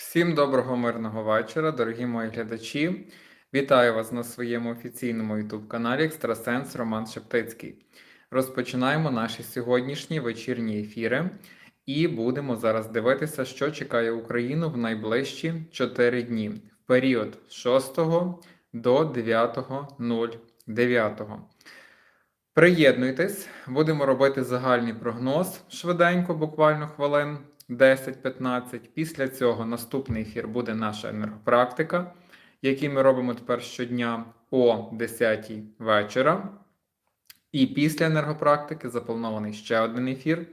Всім доброго мирного вечора, дорогі мої глядачі. Вітаю вас на своєму офіційному youtube каналі Екстрасенс Роман Шептицький. Розпочинаємо наші сьогоднішні вечірні ефіри і будемо зараз дивитися, що чекає Україну в найближчі 4 дні в період з 6 до 9.09. Приєднуйтесь, будемо робити загальний прогноз швиденько, буквально хвилин 10-15. Після цього наступний ефір буде наша енергопрактика, який ми робимо тепер щодня о 10 вечора. І після енергопрактики запланований ще один ефір.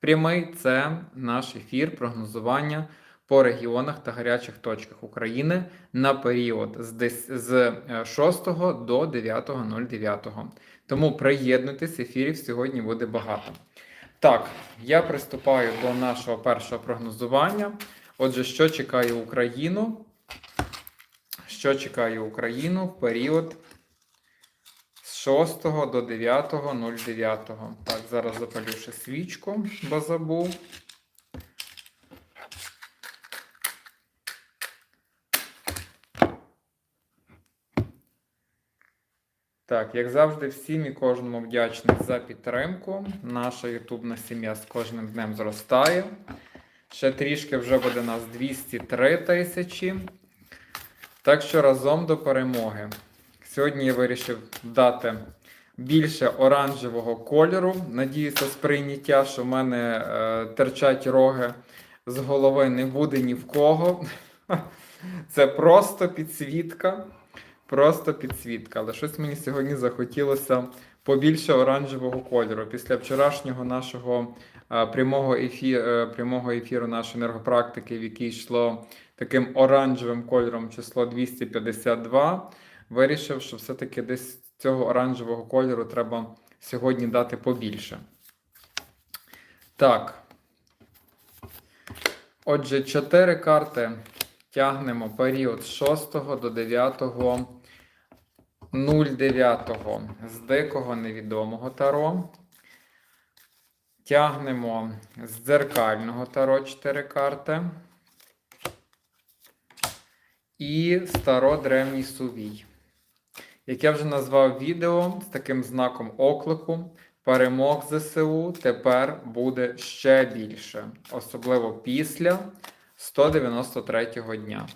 Прямий це наш ефір прогнозування по регіонах та гарячих точках України на період з дес- з е, 6 до 9.09. Тому приєднуйтесь, ефірів сьогодні буде багато. Так, я приступаю до нашого першого прогнозування. Отже, що чекає Україну? Що чекає Україну в період з 6 до 9.09. Так, зараз запалю ще свічку, бо забув. Так, як завжди, всім і кожному вдячний за підтримку. Наша ютубна сім'я з кожним днем зростає. Ще трішки вже буде нас 203 тисячі. Так що разом до перемоги. Сьогодні я вирішив дати більше оранжевого кольору. Надіюся, сприйняття, що в мене е, терчать роги з голови не буде ні в кого. Це просто підсвітка. Просто підсвітка. Але щось мені сьогодні захотілося побільше оранжевого кольору. Після вчорашнього нашого е, прямого, ефі, е, прямого ефіру нашої енергопрактики, в якій йшло таким оранжевим кольором число 252, вирішив, що все-таки десь цього оранжевого кольору треба сьогодні дати побільше. Так. Отже, чотири карти тягнемо період з 6 до 9 09 з дикого невідомого таро. Тягнемо з дзеркального таро 4 карти. І старо древній сувій. Як я вже назвав відео з таким знаком оклику, перемог ЗСУ тепер буде ще більше, особливо після 193-го дня.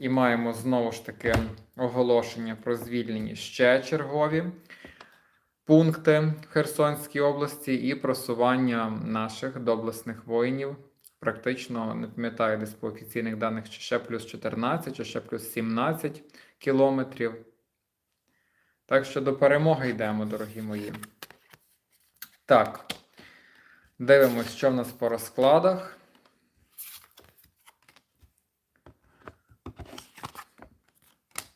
І маємо знову ж таки оголошення про звільнені ще чергові пункти в Херсонській області і просування наших доблесних воїнів. Практично не пам'ятаю десь по офіційних даних, чи ще плюс 14, чи ще плюс 17 кілометрів. Так що до перемоги йдемо, дорогі мої. Так, дивимось, що в нас по розкладах.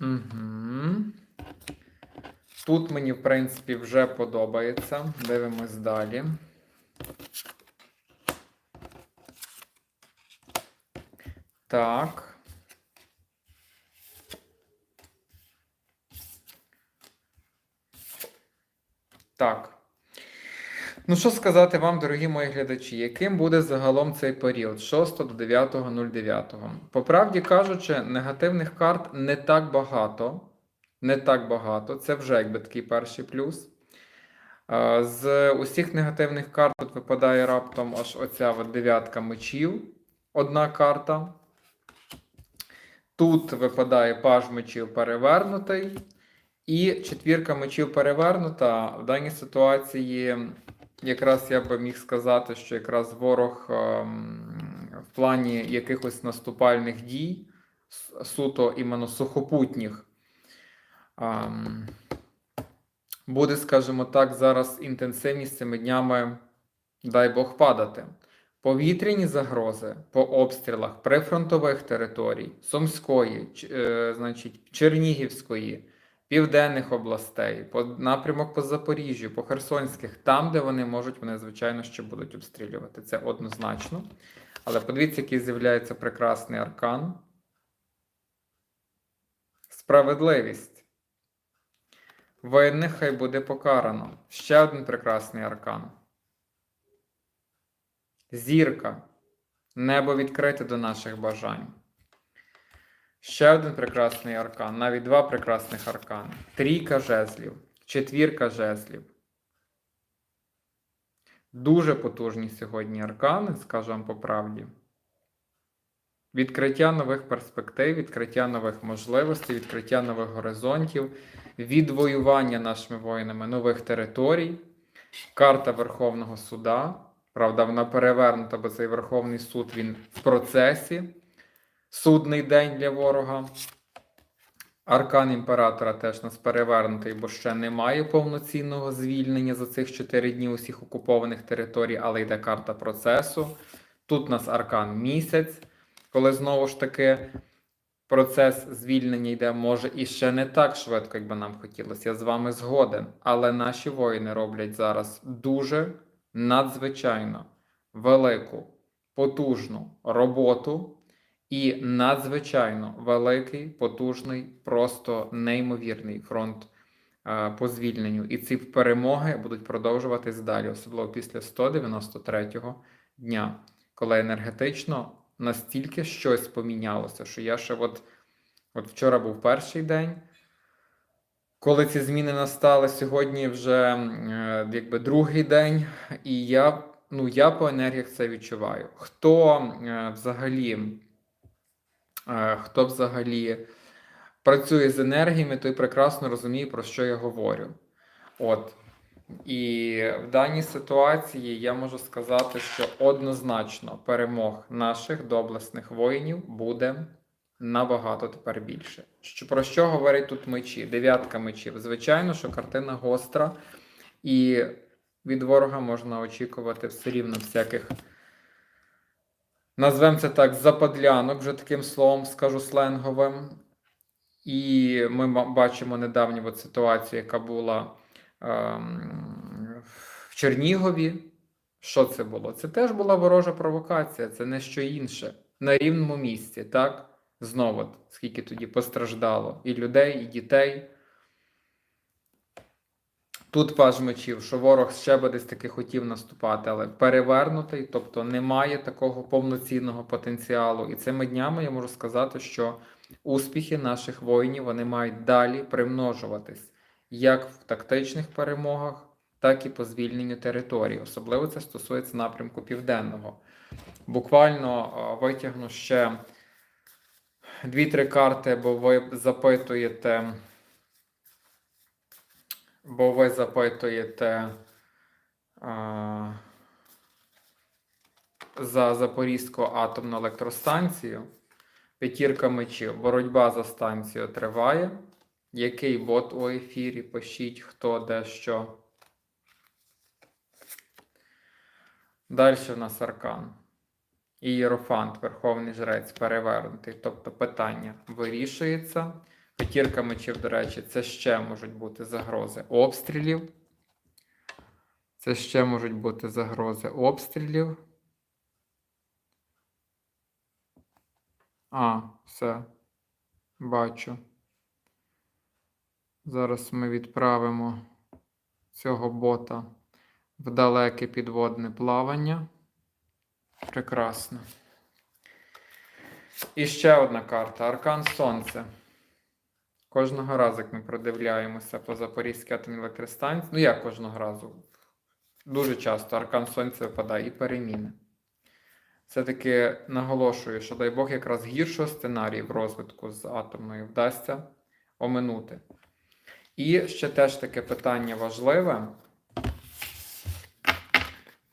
Угу. Тут мені, в принципі, вже подобається. Дивимось далі. Так. Так. Ну, що сказати вам, дорогі мої глядачі, яким буде загалом цей період з 6 до 9.09? По правді кажучи, негативних карт не так багато. Не так багато. Це вже якби такий перший плюс. З усіх негативних карт тут випадає раптом аж оця от дев'ятка мечів. Одна карта. Тут випадає паж мечів перевернутий. І четвірка мечів перевернута. В даній ситуації, якраз я би міг сказати, що якраз ворог ем, в плані якихось наступальних дій, суто іменно сухопутніх, ем, буде, скажімо так, зараз інтенсивність цими днями, дай Бог, падати. Повітряні загрози по обстрілах прифронтових територій, Сумської, е, значить, Чернігівської, південних областей, по напрямок по Запоріжжю, по Херсонських, там, де вони можуть, вони, звичайно, ще будуть обстрілювати. Це однозначно. Але подивіться, який з'являється прекрасний аркан. Справедливість. Винних хай буде покарано. Ще один прекрасний аркан. Зірка. Небо відкрите до наших бажань. Ще один прекрасний аркан, навіть два прекрасних аркани. Трійка жезлів, четвірка жезлів. Дуже потужні сьогодні аркани, скажу вам по правді. Відкриття нових перспектив, відкриття нових можливостей, відкриття нових горизонтів, відвоювання нашими воїнами нових територій, карта Верховного суда. Правда, вона перевернута, бо цей Верховний суд він в процесі. Судний день для ворога. Аркан імператора теж нас перевернутий, бо ще немає повноцінного звільнення за цих 4 дні усіх окупованих територій, але йде карта процесу. Тут у нас аркан місяць, коли знову ж таки процес звільнення йде, може і ще не так швидко, як би нам хотілося. Я з вами згоден. Але наші воїни роблять зараз дуже надзвичайно велику, потужну роботу і надзвичайно великий, потужний, просто неймовірний фронт е, по звільненню. І ці перемоги будуть продовжуватись далі, особливо після 193-го дня, коли енергетично настільки щось помінялося, що я ще от, от вчора був перший день. Коли ці зміни настали, сьогодні вже е, якби другий день, і я, ну, я по енергіях це відчуваю. Хто е, взагалі, хто взагалі працює з енергіями, той прекрасно розуміє, про що я говорю. От. І в даній ситуації я можу сказати, що однозначно перемог наших доблесних воїнів буде набагато тепер більше. Що, про що говорять тут мечі? Дев'ятка мечів. Звичайно, що картина гостра, і від ворога можна очікувати все рівно всяких, назвемо це так, западлянок, вже таким словом скажу сленговим. І ми бачимо недавню ситуацію, яка була ем, в Чернігові. Що це було? Це теж була ворожа провокація, це не що інше. На рівному місці, так? Знову, скільки тоді постраждало і людей, і дітей. Тут паж мечів, що ворог ще би десь таки хотів наступати, але перевернутий, тобто немає такого повноцінного потенціалу. І цими днями я можу сказати, що успіхи наших воїнів вони мають далі примножуватись як в тактичних перемогах, так і по звільненню територій. Особливо це стосується напрямку південного. Буквально е, витягну ще дві-три карти, бо ви запитуєте. Бо ви запитуєте а, за Запорізьку атомну електростанцію. П'ятірка мечів. Боротьба за станцію триває. Який бот у ефірі? Пишіть, хто де що. Далі в нас аркан. Ієрофант, Верховний Жрець, перевернутий. Тобто питання вирішується. П'ятірка мечів, до речі, це ще можуть бути загрози обстрілів. Це ще можуть бути загрози обстрілів. А, все. Бачу. Зараз ми відправимо цього бота в далеке підводне плавання. Прекрасно. І ще одна карта. Аркан Сонце. Кожного разу, як ми продивляємося по Запорізькій атомній електростанції, ну як кожного разу? Дуже часто аркан Сонця випадає і переміни. Все-таки наголошую, що дай Бог якраз гіршого сценарію в розвитку з атомною вдасться оминути. І ще теж таке питання важливе.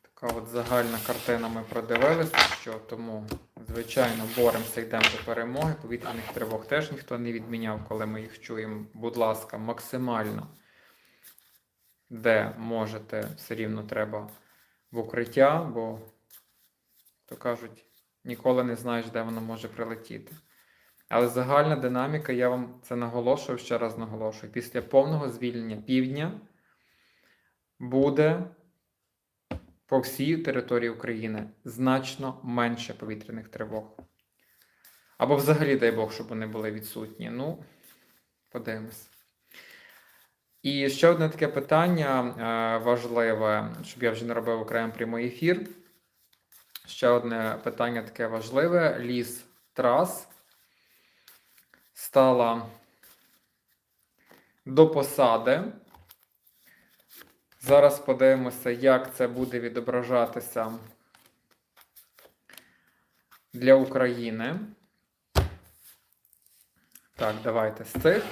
Така от загальна картина ми продивилися, що тому, звичайно, боремося, йдемо до перемоги. Повітряних тривог теж ніхто не відміняв, коли ми їх чуємо. Будь ласка, максимально, де можете, все рівно треба в укриття, бо, то кажуть, ніколи не знаєш, де воно може прилетіти. Але загальна динаміка, я вам це наголошую, ще раз наголошую. Після повного звільнення півдня буде по всій території України значно менше повітряних тривог. Або взагалі, дай Бог, щоб вони були відсутні. Ну, подивимось. І ще одне таке питання е, важливе, щоб я вже не робив окремий прямий ефір. ще одне питання таке важливе. Ліс трас стала до посади. Зараз подивимося, як це буде відображатися для України. Так, давайте з цих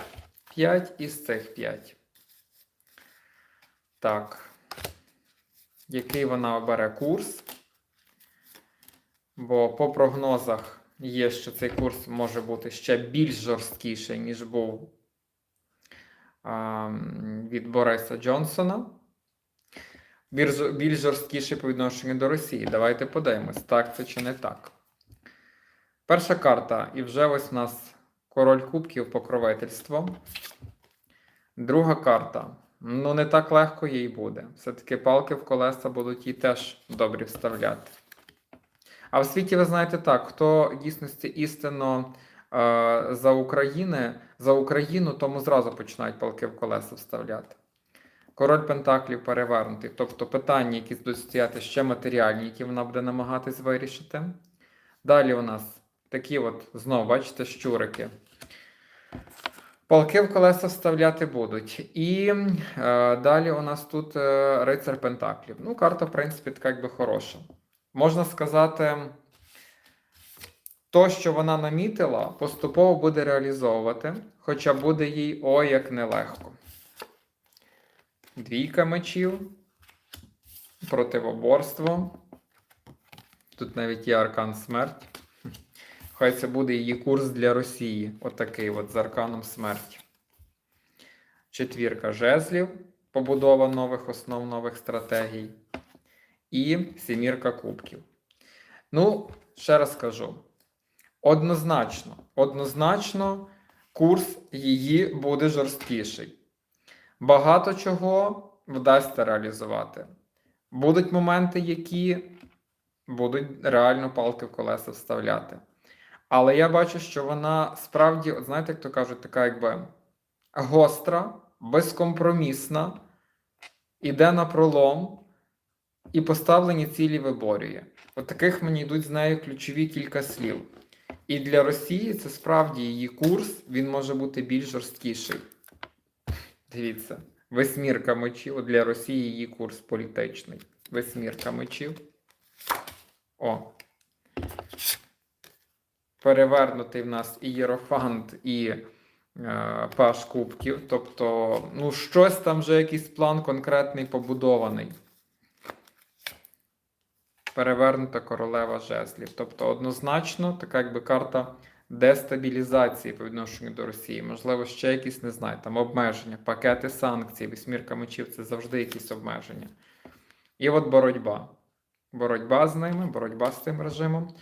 5 і з цих 5. Так. Який вона обере курс? Бо по прогнозах є, що цей курс може бути ще більш жорсткіший, ніж був а, від Бориса Джонсона. Більш, жорсткіший по відношенню до Росії. Давайте подивимось, так це чи не так. Перша карта, і вже ось у нас король кубків покровительство. Друга карта. Ну, не так легко їй буде. Все-таки палки в колеса будуть їй теж добрі вставляти. А в світі, ви знаєте так, хто дійсності істинно е, за України, за Україну, тому зразу починають палки в колеса вставляти. Король Пентаклів перевернутий. Тобто питання, які будуть стояти ще матеріальні, які вона буде намагатись вирішити. Далі у нас такі от, знову, бачите, щурики. Палки в колеса вставляти будуть. І е, далі у нас тут е, рицар Пентаклів. Ну, карта, в принципі, така якби хороша. Можна сказати, то, що вона намітила, поступово буде реалізовувати, хоча буде їй ой як нелегко. Двійка мечів, противоборство. Тут навіть є аркан смерть. Хай це буде її курс для Росії. Отакий от з арканом смерті. Четвірка жезлів, побудова нових основ нових стратегій. І сімірка кубків. Ну, ще раз скажу. Однозначно, однозначно, курс її буде жорсткіший. Багато чого вдасться реалізувати. Будуть моменти, які будуть реально палки в колеса вставляти. Але я бачу, що вона справді, от знаєте, як то кажуть, така якби гостра, безкомпромісна, іде на пролом і поставлені цілі виборює. От таких мені йдуть з нею ключові кілька слів. І для Росії це справді її курс, він може бути більш жорсткіший. Дивіться, восьмірка мечів для Росії її курс політичний. Восьмірка мечів. О. Перевернутий в нас і Єрофант, і е, Паш Кубків. Тобто, ну, щось там вже якийсь план конкретний побудований. Перевернута королева жезлів. Тобто, однозначно, така якби карта дестабілізації по відношенню до Росії. Можливо, ще якісь, не знаю, там обмеження, пакети санкцій, вісьмірка мечів це завжди якісь обмеження. І от боротьба. Боротьба з ними, боротьба з цим режимом.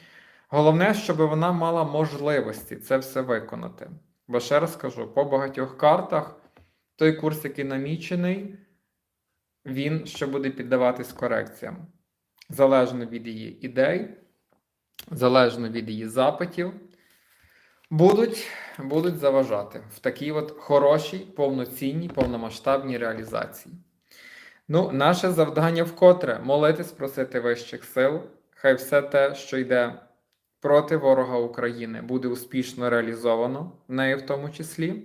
Головне, щоб вона мала можливості це все виконати. Бо ще раз кажу, по багатьох картах той курс, який намічений, він ще буде піддаватись корекціям. Залежно від її ідей, залежно від її запитів, будуть, будуть заважати в такій от хорошій, повноцінній, повномасштабній реалізації. Ну, наше завдання вкотре молитись, просити вищих сил. Хай все те, що йде проти ворога України, буде успішно реалізовано, нею в тому числі.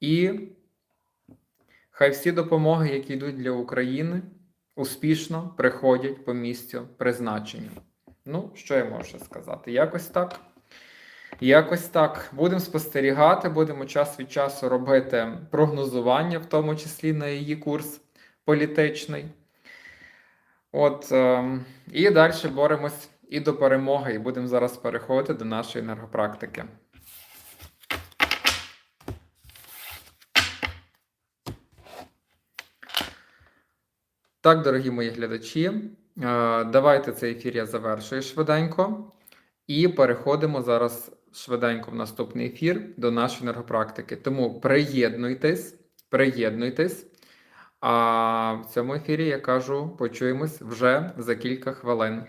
І хай всі допомоги, які йдуть для України, успішно приходять по місцю призначення. Ну, що я можу сказати? Якось так. Якось так. Будемо спостерігати, будемо час від часу робити прогнозування, в тому числі на її курс політичний. От, е, І далі боремось і до перемоги, і будемо зараз переходити до нашої енергопрактики. Так, дорогі мої глядачі, е, давайте цей ефір я завершую швиденько. І переходимо зараз швиденько в наступний ефір до нашої енергопрактики. Тому приєднуйтесь, приєднуйтесь. А в цьому ефірі я кажу, почуємось вже за кілька хвилин.